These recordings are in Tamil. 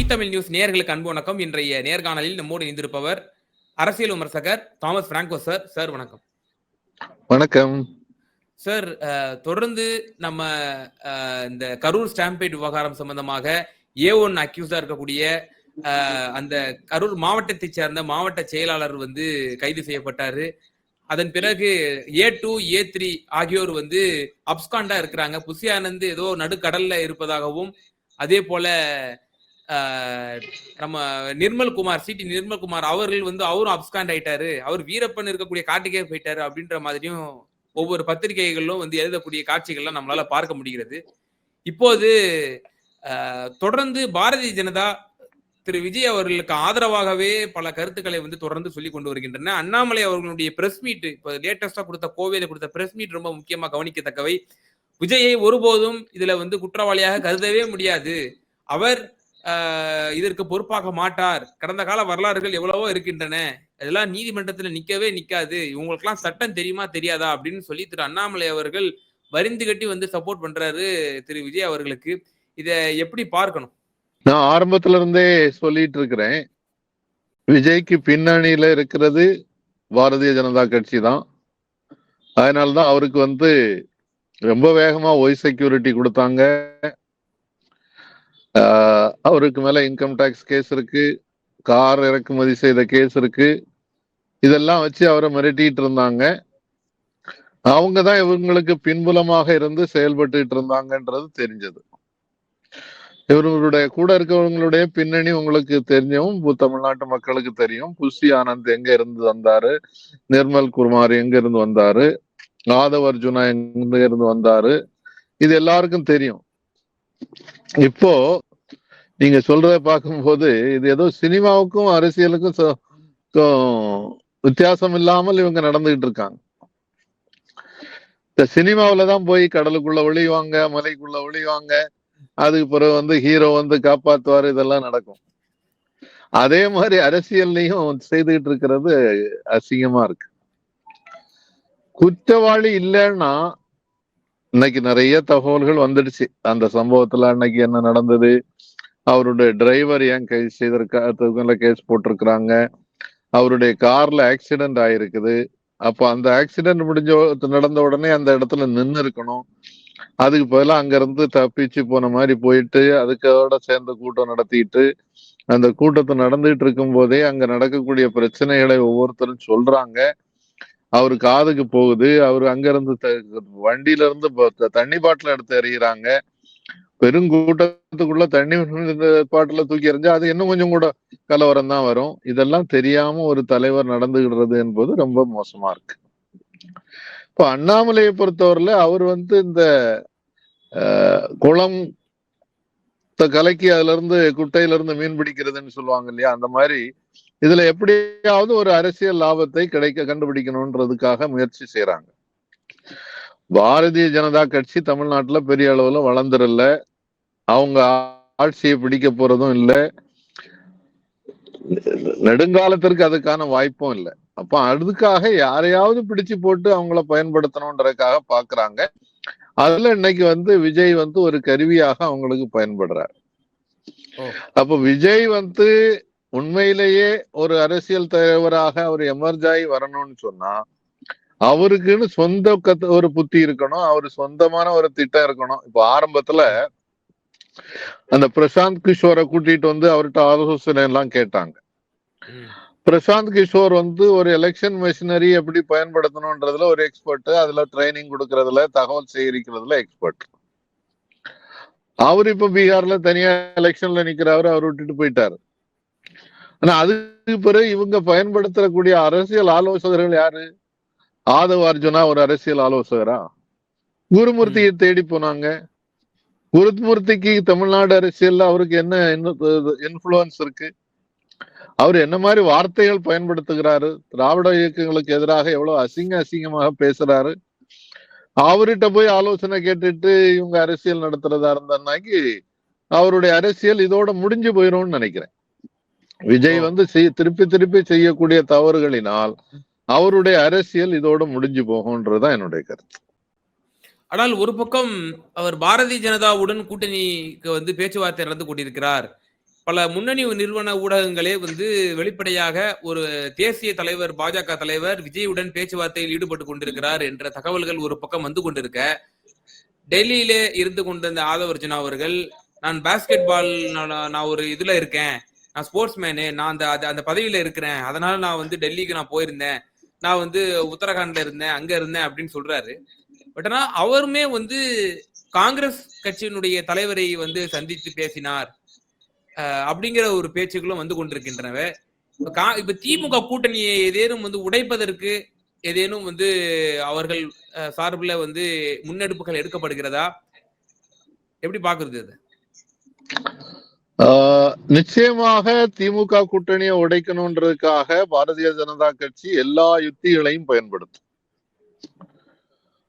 ஈ தமிழ் நியூஸ் நேயர்களுக்கு அன்பு வணக்கம். இன்றைய நேர்காணலில் நம்மோடு இணைந்திருப்பவர் அரசியல் விமர்சகர் தாமஸ் பிராங்கோ சார். சார் வணக்கம். வணக்கம். சார் தொடர்ந்து நம்ம இந்த கரூர் ஸ்டாம்பேட் விவகாரம் சம்பந்தமாக ஏ ஒன் அக்யூஸ்டா இருக்கக்கூடிய அந்த கரூர் மாவட்டத்தைச் சேர்ந்த மாவட்ட செயலாளர் வந்து கைது செய்யப்பட்டாரு. அதன் பிறகு ஏ டூ ஏ த்ரீ ஆகியோர் வந்து அப்ஸ்காண்டா இருக்கிறாங்க. புசி ஆனந்த் ஏதோ நடுக்கடல்ல இருப்பதாகவும் அதே போல நம்ம நிர்மல் குமார் சிடி நிர்மல் குமார் அவர்கள் வந்து அவரும் அப்ஸ்காண்ட் ஆயிட்டாரு. அவர் வீரப்பன் இருக்கக்கூடிய காட்டுக்கே போயிட்டாரு அப்படின்ற மாதிரியும் ஒவ்வொரு பத்திரிகைகளிலும் வந்து எழுதக்கூடிய காட்சிகள்லாம் நம்மளால பார்க்க முடிகிறது. இப்போது தொடர்ந்து பாரதிய ஜனதா திரு விஜய் அவர்களுக்கு ஆதரவாகவே பல கருத்துக்களை வந்து தொடர்ந்து சொல்லி கொண்டு வருகின்றன. அண்ணாமலை அவர்களுடைய பிரஸ் மீட் இப்போ லேட்டஸ்டா கொடுத்த கோவையில கொடுத்த பிரஸ் மீட் ரொம்ப முக்கியமா கவனிக்கத்தக்கவை. விஜயை ஒருபோதும் இதுல வந்து குற்றவாளியாக கருதவே முடியாது. அவர் இதற்கு பொறுப்பாக மாட்டார். கடந்த கால வரலாறுகள் எவ்வளவோ இருக்கின்றன. அதெல்லாம் நீதிமன்றத்துல நிக்கவே நிக்காது. இவங்களுக்கெல்லாம் சட்டம் தெரியுமா தெரியாதா? அப்படின்னு சொல்லி திரு. அண்ணாமலை அவர்கள் வரிந்து கட்டி வந்து சப்போர்ட் பண்றாரு திரு. விஜய் அவர்களுக்கு. இத எப்படி பார்க்கணும்? நான் ஆரம்பத்துல இருந்தே சொல்லிட்டு இருக்கிறேன். விஜய்க்கு பின்னணியில இருக்கிறது பாரதிய ஜனதா கட்சி தான். அதனாலதான் அவருக்கு வந்து ரொம்ப வேகமா ஒய் செக்யூரிட்டி கொடுத்தாங்க. அவருக்கு மேல இன்கம் டேக்ஸ் கேஸ் இருக்கு. கார் இறக்குமதி செய்த கேஸ் இருக்கு. இதெல்லாம் வச்சு அவரை மிரட்டிட்டு இருந்தாங்க. அவங்க தான் இவங்களுக்கு பின்புலமாக இருந்து செயல்பட்டு இருந்தாங்கன்றது தெரிஞ்சது. இவர்களுடைய கூட இருக்கவங்களுடைய பின்னணி உங்களுக்கு தெரிஞ்சவும் தமிழ்நாட்டு மக்களுக்கு தெரியும். புஷி ஆனந்த் எங்க இருந்து வந்தாரு? நிர்மல் குமார் எங்க இருந்து வந்தாரு? ஆதவ் அர்ஜுனா எங்க இருந்து வந்தாரு? இது எல்லாருக்கும் தெரியும். இப்போ நீங்க சொல்றத பார்க்கும்போது இது ஏதோ சினிமாவுக்கும் அரசியலுக்கும் வித்தியாசம் இல்லாமல் இவங்க நடந்துகிட்டு இருக்காங்க. இந்த சினிமாவில தான் போய் கடலுக்குள்ள ஒளிவாங்க மலைக்குள்ள ஒளிவாங்க அதுக்கு பிறகு வந்து ஹீரோ வந்து காப்பாத்துவாரு இதெல்லாம் நடக்கும். அதே மாதிரி அரசியல்லையும் செய்துகிட்டு இருக்கிறது அசிங்கமா இருக்கு. குற்றவாளி இல்லைன்னா இன்னைக்கு நிறைய தகவல்கள் வந்துடுச்சு. அந்த சம்பவத்துல அன்னைக்கு என்ன நடந்தது? அவருடைய டிரைவர் ஏன் கைது செய்திருக்கா கேஸ் போட்டிருக்கிறாங்க. அவருடைய கார்ல ஆக்சிடென்ட் ஆயிருக்குது. அப்போ அந்த ஆக்சிடென்ட் முடிஞ்ச நடந்த உடனே அந்த இடத்துல நின்று இருக்கணும். அதுக்கு பதிலாக அங்கேருந்து தப்பிச்சு போன மாதிரி போயிட்டு அதுக்கோட சேர்ந்து கூட்டம் நடத்திட்டு அந்த கூட்டத்தை நடந்துட்டு இருக்கும் போதே அங்க நடக்கக்கூடிய பிரச்சனைகளை ஒவ்வொருத்தரும் சொல்றாங்க. அவரு காதுக்கு போகுது. அவரு அங்க இருந்து த- வண்டியில இருந்து தண்ணி பாட்டில எடுத்து எறிகிறாங்க. பெருங்கூட்டத்துக்குள்ள தண்ணி பாட்டில தூக்கி எறிஞ்சா அது இன்னும் கொஞ்சம் கூட கலவரம் தான் வரும். இதெல்லாம் தெரியாம ஒரு தலைவர் நடந்துகிடுறது என்பது ரொம்ப மோசமா இருக்கு. இப்போ அண்ணாமலையை பொறுத்தவரையில அவர் வந்து இந்த குளம் கலக்கி அதுல இருந்து குட்டையில இருந்து மீன் பிடிக்கிறதுன்னு சொல்லுவாங்க இல்லையா? அந்த மாதிரி இதுல எப்படியாவது ஒரு அரசியல் லாபத்தை கிடைக்க கண்டுபிடிக்கணும்ன்றதுக்காக முயற்சி செய்யறாங்க பாரதிய ஜனதா கட்சி தமிழ்நாட்டுல பெரிய அளவுல வளர்ந்துடல. அவங்க ஆட்சியை பிடிக்க போறதும் இல்ல. நெடுங்காலத்திற்கு அதுக்கான வாய்ப்பும் இல்லை. அப்ப அதுக்காக யாரையாவது பிடிச்சு போட்டு அவங்கள பயன்படுத்தணுன்றதுக்காக பாக்குறாங்க. அதுல இன்னைக்கு வந்து விஜய் வந்து ஒரு கருவியாக அவங்களுக்கு பயன்படுறார். அப்ப விஜய் வந்து உண்மையிலேயே ஒரு அரசியல் தலைவராக அவர் எமர்ஜ் ஆகி வரணும்னு சொன்னா அவருக்குன்னு சொந்த கத்து ஒரு புத்தி இருக்கணும் அவரு சொந்தமான ஒரு திட்டம் இருக்கணும். இப்ப ஆரம்பத்துல அந்த பிரசாந்த் கிஷோரை கூட்டிட்டு வந்து அவர்கிட்ட ஆலோசனை எல்லாம் கேட்டாங்க. பிரசாந்த் கிஷோர் வந்து ஒரு எலெக்ஷன் மெஷினரி எப்படி பயன்படுத்தணும்ன்றதுல ஒரு எக்ஸ்பர்ட் அதுல ட்ரைனிங் கொடுக்கறதுல தகவல் சேகரிக்கிறதுல எக்ஸ்பர்ட் அவர் இப்ப பீகார்ல தனியா எலெக்ஷன்ல நிக்கிறாரு அவர் விட்டுட்டு போயிட்டாரு. ஆனா அதுக்கு பிறகு இவங்க பயன்படுத்தக்கூடிய அரசியல் ஆலோசகர்கள் யாரு? ஆதவ அர்ஜுனா ஒரு அரசியல் ஆலோசகரா? குருமூர்த்தியை தேடி போனாங்க. குருமூர்த்திக்கு தமிழ்நாடு அரசியல்ல அவருக்கு என்ன இன்ஃபுளுன்ஸ் இருக்கு? அவர் என்ன மாதிரி வார்த்தைகள் பயன்படுத்துகிறாரு? திராவிட இயக்கங்களுக்கு எதிராக எவ்வளவு அசிங்க அசிங்கமாக பேசுறாரு? அவர்கிட்ட போய் ஆலோசனை கேட்டுட்டு இவங்க அரசியல் நடத்துறதா இருந்தாக்கி அவருடைய அரசியல் இதோட முடிஞ்சு போயிரும்னு நினைக்கிறேன். விஜய் வந்து திருப்பி திருப்பி செய்யக்கூடிய தவறுகளினால் அவருடைய அரசியல் இதோட முடிஞ்சு போகும்ன்றதுதான் என்னுடைய கருத்து. ஆனால் ஒரு பக்கம் அவர் பாரதிய ஜனதாவுடன் கூட்டணிக்கு வந்து பேச்சுவார்த்தை நடந்து கொண்டிருக்கிறார். பல முன்னணி நிறுவன ஊடகங்களே வந்து வெளிப்படையாக ஒரு தேசிய தலைவர் பாஜக தலைவர் விஜயுடன் பேச்சுவார்த்தையில் ஈடுபட்டு கொண்டிருக்கிறார் என்ற தகவல்கள் ஒரு பக்கம் வந்து கொண்டிருக்க டெல்லியிலே இருந்து கொண்டிருந்த ஆதவ அர்ஜுனா அவர்கள் நான் பாஸ்கெட் பால் நான் ஒரு இதுல இருக்கேன். நான் ஸ்போர்ட்ஸ் மேனு நான் அந்த அந்த பதவியில இருக்கிறேன். அதனால நான் வந்து டெல்லிக்கு நான் போயிருந்தேன். நான் வந்து உத்தரகாண்ட்ல இருந்தேன் அங்க இருந்தேன் அப்படின்னு சொல்றாரு. பட் ஆனா அவருமே வந்து காங்கிரஸ் கட்சியினுடைய தலைவரை வந்து சந்தித்து பேசினார். அஹ் அப்படிங்கிற ஒரு பேச்சுக்களும் வந்து கொண்டிருக்கின்றன. இப்ப திமுக கூட்டணியை ஏதேனும் வந்து உடைப்பதற்கு ஏதேனும் வந்து அவர்கள் சார்பில் சார்புல வந்து முன்னெடுப்புகள் எடுக்கப்படுகிறதா? எப்படி பாக்குறது அது? நிச்சயமாக திமுக கூட்டணியை உடைக்கணுன்றதுக்காக பாரதிய ஜனதா கட்சி எல்லா யுக்திகளையும் பயன்படுத்தும்.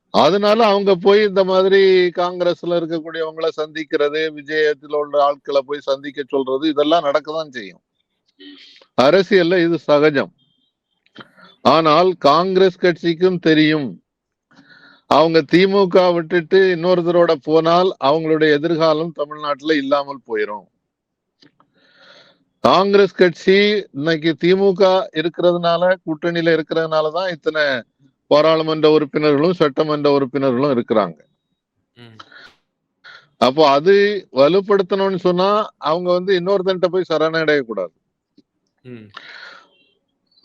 அதனால அவங்க போய் இந்த மாதிரி காங்கிரஸ்ல இருக்கக்கூடியவங்களை சந்திக்கிறது விஜயத்தில் உள்ள ஆட்களை போய் சந்திக்க சொல்றது இதெல்லாம் நடக்கதான் செய்யும். அரசியல்ல இது சகஜம். ஆனால் காங்கிரஸ் கட்சிக்கும் தெரியும். அவங்க திமுக விட்டுட்டு இன்னொருத்தரோட போனால் அவங்களுடைய எதிர்காலம் தமிழ்நாட்டுல இல்லாமல் போயிரும். காங்கிரஸ் கட்சி இன்னைக்கு திமுக இருக்கிறதுனால கூட்டணியில இருக்கிறதுனாலதான் இத்தனை பாராளுமன்ற உறுப்பினர்களும் சட்டமன்ற உறுப்பினர்களும் இருக்கிறாங்க. அப்போ அது வலுப்படுத்தணும்னு சொன்னா அவங்க வந்து இன்னொருத்தன்ட்ட போய் சரணடைய கூடாது.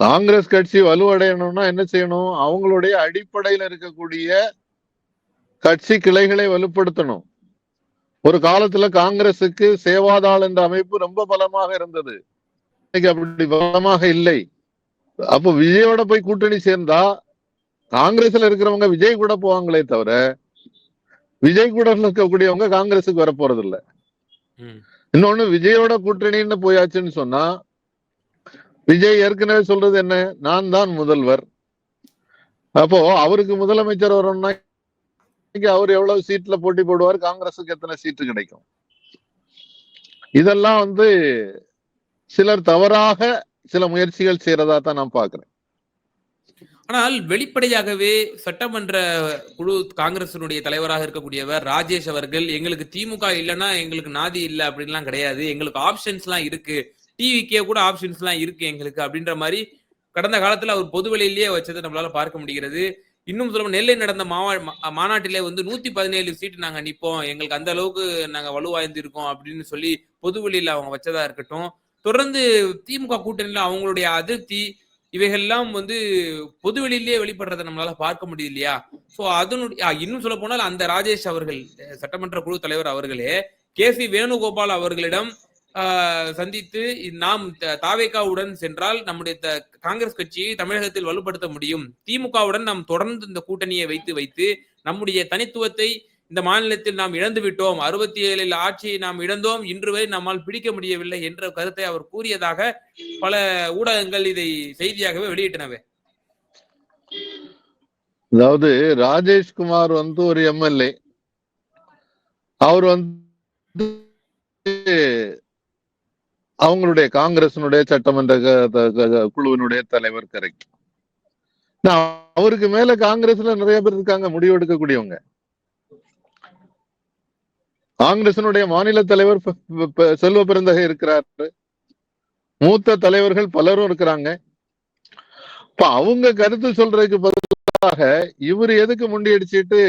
காங்கிரஸ் கட்சி வலுவடையணும்னா என்ன செய்யணும்? அவங்களுடைய அடிப்படையில இருக்கக்கூடிய கட்சி கிளைகளை வலுப்படுத்தணும். ஒரு காலத்துல காங்கிரசுக்கு சேவாதாள் என்ற அமைப்பு ரொம்ப பலமாக இருந்தது. இன்னைக்கு அப்படி பலமாக இல்லை. அப்போ விஜயோட போய் கூட்டணி சேர்ந்தா காங்கிரஸ்ல இருக்கிறவங்க விஜய் கூட போவாங்களே தவிர விஜய் கூட இருக்கக்கூடியவங்க காங்கிரஸுக்கு வர போறது இல்ல இன்னொன்னு விஜயோட கூட்டணின்னு போயாச்சுன்னு சொன்னா விஜய் ஏற்கனவே சொல்றது என்ன? நான் தான் முதல்வர். அப்போ அவருக்கு முதலமைச்சர் வரணும்னா இன்னைக்கு அவர் எவ்வளவு சீட்ல போட்டி போடுவார்? காங்கிரஸுக்கு எத்தனை சீட்டு கிடைக்கும்? இதெல்லாம் வந்து சிலர் தவறாக சில முயற்சிகள் செய்யறதா தான் நான் பாக்குறேன் ஆனால் வெளிப்படையாகவே சட்டமன்ற குழு காங்கிரசினுடைய தலைவராக இருக்கக்கூடியவர் ராஜேஷ் அவர்கள் எங்களுக்கு திமுக இல்லைன்னா எங்களுக்கு நாதி இல்லை அப்படின்லாம் கிடையாது. எங்களுக்கு ஆப்ஷன்ஸ்லாம் இருக்கு. டிவிக்கே கூட ஆப்ஷன்ஸ்லாம் இருக்கு எங்களுக்கு அப்படின்ற மாதிரி கடந்த காலத்துல அவர் பொது வெளியிலேயே வச்சதை நம்மளால பார்க்க முடிகிறது. இன்னும் சொல்ல நெல்லை நடந்த மாவா மா- மாநாட்டிலே வந்து நூத்தி பதினேழு சீட்டு நாங்க நிப்போம். எங்களுக்கு அந்த அளவுக்கு நாங்க வலுவாய்ந்து இருக்கோம் அப்படின்னு சொல்லி பொதுவெளியில அவங்க வச்சதா இருக்கட்டும். தொடர்ந்து திமுக கூட்டணியில அவங்களுடைய அதிருப்தி இவைகள்லாம் வந்து பொது வெளியிலேயே வெளிப்படுறதை நம்மளால பார்க்க முடியுது இல்லையா சோ அதனுடைய இன்னும் சொல்ல போனால் அந்த ராஜேஷ் அவர்கள் சட்டமன்ற குழு தலைவர் அவர்களே கே. சி. வேணுகோபால் அவர்களிடம் சந்தித்து நாம் த- தாவேகாவுடன் சென்றால் நம்முடைய காங்கிரஸ் கட்சியை தமிழகத்தில் வலுப்படுத்த முடியும். திமுகவுடன் நாம் தொடர்ந்து இந்த கூட்டணியை வைத்து வைத்து நம்முடைய தனித்துவத்தை இந்த மாநிலத்தில் நாம் இழந்து விட்டோம். அறுபத்தி ஏழில் ஆட்சியை நாம் இழந்தோம். இன்று வரை நம்மால் பிடிக்க முடியவில்லை என்ற கருத்தை அவர் கூறியதாக பல ஊடகங்கள் இதை செய்தியாகவே வெளியிட்டனவே. அதாவது ராஜேஷ்குமார் வந்து ஒரு எம்எல்ஏ. அவர் வந்து அவங்களுடைய காங்கிரசினுடைய சட்டமன்ற குழுவினுடைய தலைவர் கரெக்ட். அவருக்கு மேல காங்கிரஸ்ல நிறைய பேர் இருக்காங்க முடிவு எடுக்கக்கூடியவங்க. காங்கிரசினுடைய மாநில தலைவர் செல்வ பிறந்தகை இருக்கிறாரு. மூத்த தலைவர்கள் பலரும் இருக்கிறாங்க. இப்ப அவங்க கருத்து சொல்றதுக்கு பதிலாக இவர் எதுக்கு முண்டி அடிச்சுட்டு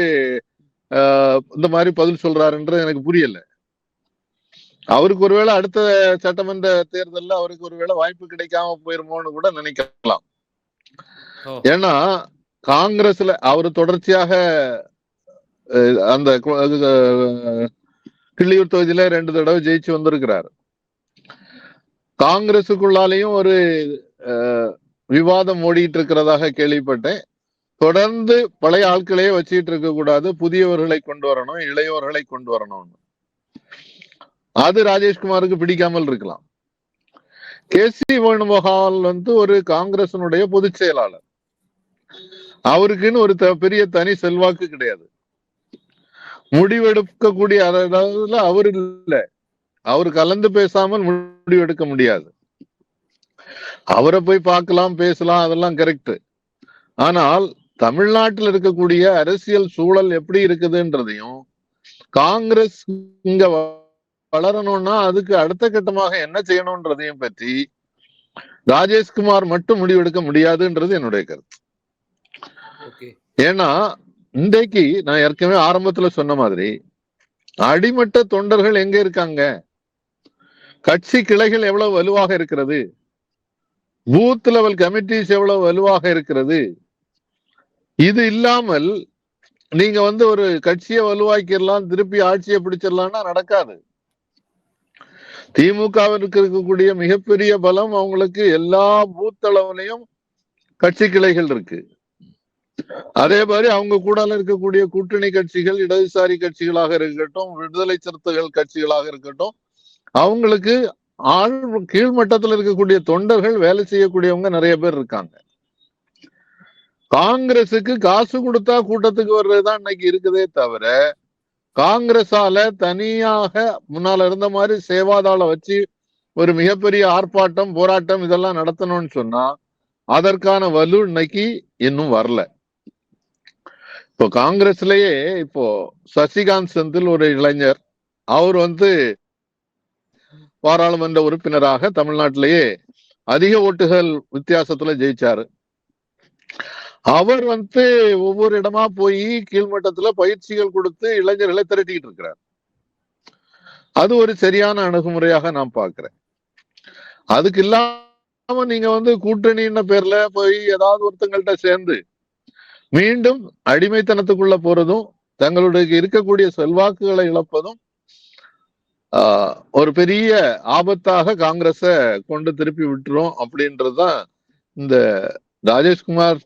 ஆஹ், இந்த மாதிரி பதில் சொல்றாருன்றது எனக்கு புரியல. அவருக்கு ஒருவேளை அடுத்த சட்டமன்ற தேர்தல்ல அவருக்கு ஒருவேளை வாய்ப்பு கிடைக்காம போயிருமோன்னு கூட நினைக்கலாம். ஏன்னா காங்கிரஸ்ல அவர் தொடர்ச்சியாக அந்த கிள்ளியூர் தொகுதியில ரெண்டு தடவை ஜெயிச்சு வந்திருக்கிறார். காங்கிரசுக்குள்ளாலையும் ஒரு விவாதம் ஓடிட்டு இருக்கிறதாக கேள்விப்பட்டேன். தொடர்ந்து பழைய ஆட்களையே வச்சுட்டு இருக்க கூடாது புதியவர்களை கொண்டு வரணும் இளையவர்களை கொண்டு வரணும்னு. அது ராஜேஷ்குமாருக்கு பிடிக்காமல் இருக்கலாம். கே சி வேணுகோபால் வந்து ஒரு காங்கிரசனுடைய பொதுச் செயலாளர். அவருக்குன்னு ஒரு பெரிய தனி செல்வாக்கு கிடையாது. முடிவெடுக்கக்கூடிய அதாவது அவர் இல்ல. அவர் கலந்து பேசாமல் முடிவெடுக்க முடியாது. அவரை போய் பார்க்கலாம் பேசலாம் அதெல்லாம் கரெக்ட் ஆனால் தமிழ்நாட்டில் இருக்கக்கூடிய அரசியல் சூழல் எப்படி இருக்குதுன்றதையும் காங்கிரஸ் இங்க வளரணும்னா அதுக்கு அடுத்த கட்டமாக என்ன செய்யணும்ன்றதையும் பற்றி ராஜேஷ்குமார் மட்டும் முடிவெடுக்க முடியாதுன்றது என்னுடைய கருத்து. ஏன்னா இன்றைக்கு நான் ஏற்கனவே ஆரம்பத்துல சொன்ன மாதிரி அடிமட்ட தொண்டர்கள் எங்க இருக்காங்க? கட்சி கிளைகள் எவ்வளவு வலுவாக இருக்கிறது? பூத் லெவல் கமிட்டிஸ் எவ்வளவு வலுவாக இருக்கிறது? இது இல்லாமல் நீங்க வந்து ஒரு கட்சியை வலுவாக்கிடலாம் திருப்பி ஆட்சியை பிடிச்சிடலாம்னா நடக்காது. திமுகவிற்கு இருக்கக்கூடிய மிகப்பெரிய பலம் அவங்களுக்கு எல்லா பூத் அளவுலையும் கட்சி கிளைகள் இருக்கு. அதே மாதிரி அவங்க கூட இருக்கக்கூடிய கூட்டணி கட்சிகள் இடதுசாரி கட்சிகளாக இருக்கட்டும் விடுதலை சிறுத்தைகள் கட்சிகளாக இருக்கட்டும் அவங்களுக்கு ஆழ் கீழ்மட்டத்தில் இருக்கக்கூடிய தொண்டர்கள் வேலை செய்யக்கூடியவங்க நிறைய பேர் இருக்காங்க. காங்கிரசுக்கு காசு கொடுத்தா கூட்டத்துக்கு வர்றதுதான் இன்னைக்கு இருக்குதே தவிர காங்கிரஸால தனியாக முன்னால இருந்த மாதிரி சேவாதாள வச்சு ஒரு மிகப்பெரிய ஆர்ப்பாட்டம் போராட்டம் இதெல்லாம் நடத்தணும்னு சொன்னா அதற்கான வலு இன்னைக்கு இன்னும் வரல. இப்போ காங்கிரஸ்லயே இப்போ சசிகாந்த் செந்தில் ஒரு இளைஞர் அவர் வந்து பாராளுமன்ற உறுப்பினராக தமிழ்நாட்டிலேயே அதிக ஓட்டுகள் வித்தியாசத்துல ஜெயிச்சாரு. அவர் வந்து ஒவ்வொரு இடமா போய் கீழ்மட்டத்துல பயிற்சிகள் கொடுத்து இளைஞர்களை திரட்டிக்கிட்டு இருக்கிறார். அது ஒரு சரியான அணுகுமுறையாக நான் பாக்குறேன் அதுக்கு இல்லாம நீங்க வந்து கூட்டணின்ன பேர்ல போய் ஏதாவது ஒருத்தங்கள்ட்ட சேர்ந்து மீண்டும் அடிமைத்தனத்துக்குள்ள போறதும் தங்களுடைய இருக்கக்கூடிய செல்வாக்குகளை இழப்பதும் ஆஹ், ஒரு பெரிய ஆபத்தாக காங்கிரஸ கொண்டு திருப்பி விட்டுரும் அப்படின்றதுதான் இந்த ராஜேஷ்குமார்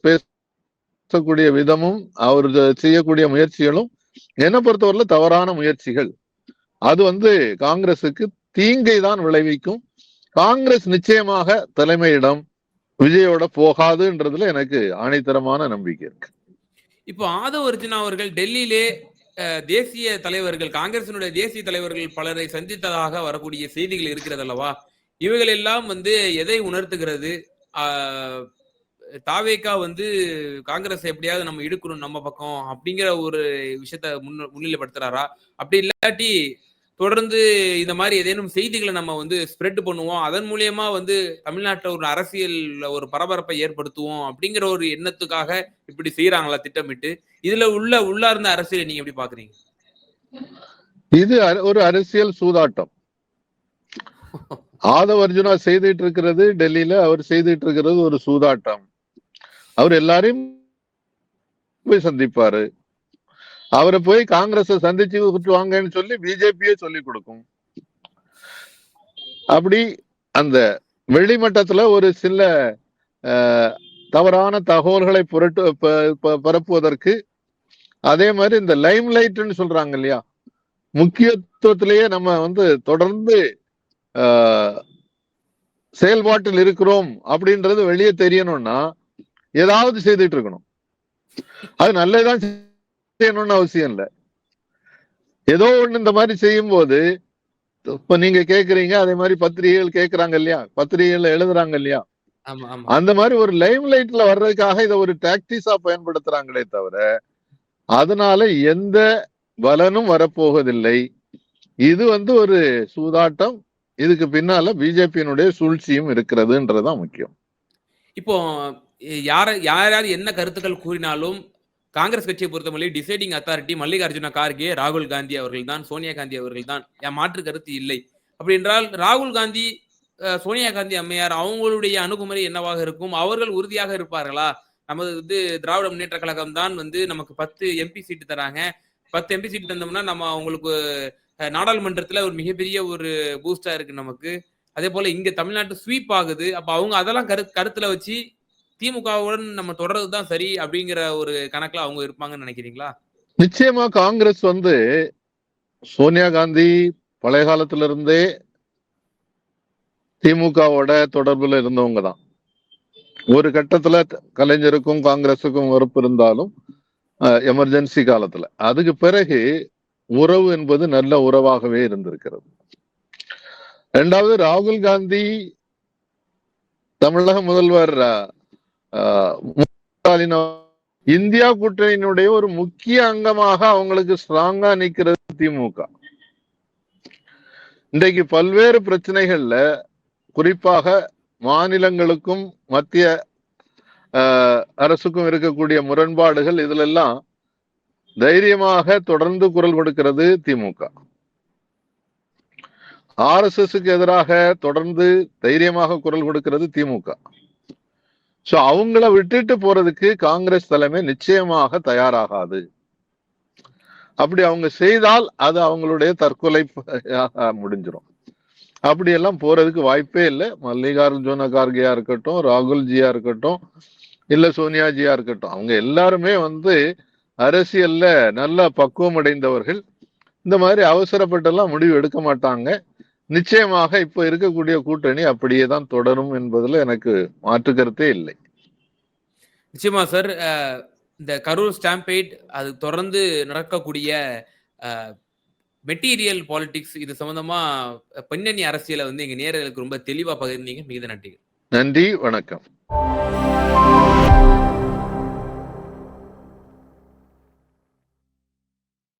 நடத்தக்கூடிய விதமும் அவர் செய்யக்கூடிய முயற்சிகளும் என்னை பொறுத்தவரையில தவறான முயற்சிகள். அது வந்து காங்கிரசுக்கு தீங்கை தான் விளைவிக்கும். காங்கிரஸ் நிச்சயமாக தலைமையிடம் விஜயோட போகாதுன்றதுல எனக்கு ஆணைத்தரமான நம்பிக்கை இருக்கு. இப்போ ஆதவ அர்ஜுனா அவர்கள் டெல்லியிலே தேசிய தலைவர்கள் காங்கிரசினுடைய தேசிய தலைவர்கள் பலரை சந்தித்ததாக வரக்கூடிய செய்திகள் இருக்கிறது அல்லவா இவைகள் எல்லாம் வந்து எதை உணர்த்துகிறது? ஆஹ், தாவேக்கா வந்து காங்கிரஸ் எப்படியாவது நம்ம இழுக்கணும் நம்ம பக்கம் அப்படிங்கிற ஒரு விஷயத்த முன் முன்னிலைப்படுத்துறாரா? அப்படி இல்லாட்டி தொடர்ந்து இந்த மாதிரி ஏதேனும் செய்திகளை நம்ம வந்து ஸ்ப்ரெட் பண்ணுவோம். அதன் மூலியமா வந்து தமிழ்நாட்டில் ஒரு அரசியல் ஒரு பரபரப்பை ஏற்படுத்துவோம் அப்படிங்கிற ஒரு எண்ணத்துக்காக இப்படி செய்யறாங்களா திட்டமிட்டு? இதுல உள்ள உள்ளார்ந்த அரசியலை நீங்க எப்படி பாக்குறீங்க? இது அர- ஒரு அரசியல் சூதாட்டம். ஆதவ அர்ஜுனா செய்துட்டு இருக்கிறது டெல்லியில அவர் செய்துட்டு இருக்கிறது ஒரு சூதாட்டம். அவர் எல்லாரையும் போய் சந்திப்பாரு. அவரை போய் காங்கிரஸ சந்திச்சு விட்டு வாங்கன்னு சொல்லி பிஜேபியே சொல்லி கொடுக்கும். அப்படி அந்த வெளிமட்டத்துல ஒரு சில தவறான தகவல்களை புரட்டு ப- ப- பரப்புவதற்கு அதே மாதிரி இந்த லைம் லைட்னு சொல்றாங்க இல்லையா? முக்கியத்துவத்திலேயே நம்ம வந்து தொடர்ந்து ஆஹ், செயல்பாட்டில் இருக்கிறோம் அப்படின்றது வெளியே தெரியணும்னா ஏதாவது செய்துட்டு இருக்கணும் அது நல்லதான் செய்யணும்னு அவசியம் இல்லை. ஏதோ ஒண்ணு இந்த மாதிரி செய்யும் போது இப்ப நீங்க கேக்குறீங்க அதே மாதிரி பத்திரிகைகள் கேக்குறாங்க இல்லையா? பத்திரிகைகள் எழுதுறாங்க இல்லையா? அந்த மாதிரி ஒரு லைம் லைட்ல வர்றதுக்காக இதை ஒரு டாக்டிஸா பயன்படுத்துறாங்களே தவிர அதனால எந்த பலனும் வரப்போவதில்லை. இது வந்து ஒரு சூதாட்டம். இதுக்கு பின்னால பிஜேபியினுடைய சூழ்ச்சியும் இருக்கிறதுன்றதுதான் முக்கியம். இப்போ யார யார் யார் என்ன கருத்துக்கள் கூறினாலும் காங்கிரஸ் கட்சியை பொறுத்தவரை டிசைடிங் அத்தாரிட்டி மல்லிகார்ஜுன கார்கே ராகுல் காந்தி அவர்கள் தான் சோனியா காந்தி அவர்கள் தான் என் மாற்று கருத்து இல்லை. அப்படி என்றால் ராகுல் காந்தி சோனியா காந்தி அம்மையார் அவங்களுடைய அணுகுமுறை என்னவாக இருக்கும்? அவர்கள் உறுதியாக இருப்பார்களா? நமது வந்து திராவிட முன்னேற்ற கழகம் தான் வந்து நமக்கு பத்து எம்பி சீட்டு தராங்க. பத்து எம்பி சீட்டு தந்தோம்னா நம்ம அவங்களுக்கு நாடாளுமன்றத்தில் நாடாளுமன்றத்துல ஒரு மிகப்பெரிய ஒரு பூஸ்டா இருக்கு நமக்கு. அதே போல இங்க தமிழ்நாட்டு ஸ்வீப் ஆகுது. அப்ப அவங்க அதெல்லாம் கரு கருத்துல வச்சு திமுகவுடன் நம்ம தொடர்றது தான் சரி அப்படிங்கிற ஒரு கணக்குல அவங்க இருப்பாங்கன்னு நினைக்கிறீங்களா? நிச்சயமா காங்கிரஸ் வந்து சோனியா காந்தி பழைய காலத்துல இருந்தே திமுகவோட தொடர்புல இருந்தவங்க தான் ஒரு கட்டத்துல கலைஞருக்கும் காங்கிரஸுக்கும் வெறுப்பு இருந்தாலும் எமர்ஜென்சி காலத்துல. அதுக்கு பிறகு உறவு என்பது நல்ல உறவாகவே இருந்திருக்கிறது. ரெண்டாவது ராகுல் காந்தி தமிழக முதல்வர் இந்தியா கூட்டணியினுடைய ஒரு முக்கிய அங்கமாக அவங்களுக்கு ஸ்ட்ராங்கா நிக்கிறது திமுக. இன்றைக்கு பல்வேறு பிரச்சனைகள்ல குறிப்பாக மாநிலங்களுக்கும் மத்திய ஆஹ், அரசுக்கும் இருக்கக்கூடிய முரண்பாடுகள் இதுல எல்லாம் தைரியமாக தொடர்ந்து குரல் கொடுக்கிறது திமுக. ஆர்எஸ்எஸ்க்கு எதிராக தொடர்ந்து தைரியமாக குரல் கொடுக்கிறது திமுக. சோ அவங்கள விட்டுட்டு போறதுக்கு காங்கிரஸ் தலைமை நிச்சயமாக தயாராகாது. அப்படி அவங்க செய்தால் அது அவங்களுடைய தற்கொலை முடிஞ்சிடும் அப்படி எல்லாம் போறதுக்கு வாய்ப்பே இல்லை. மல்லிகார்ஜுன கார்கேயா இருக்கட்டும் ராகுல்ஜியா இருக்கட்டும் இல்ல சோனியாஜியா இருக்கட்டும். அவங்க எல்லாருமே வந்து அரசியல்ல நல்ல பக்குவம் அடைந்தவர்கள். இந்த மாதிரி அவசரப்பட்டெல்லாம் முடிவு எடுக்க மாட்டாங்க. நிச்சயமாக இப்ப இருக்கக்கூடிய கூட்டணி அப்படியே தான் தொடரும் என்பதுல எனக்கு மாற்று கருத்தே இல்லை. நிச்சயமா சார் இந்த கரூர் ஸ்டாம்பேட் அது தொடர்ந்து நடக்கக்கூடிய மெட்டீரியல் பாலிடிக்ஸ் இது சம்பந்தமா பின்னணி அரசியலை வந்து எங்க நேரர்களுக்கு ரொம்ப தெளிவா பகிர்ந்தீங்க. மிகுந்த நன்றி நன்றி வணக்கம்.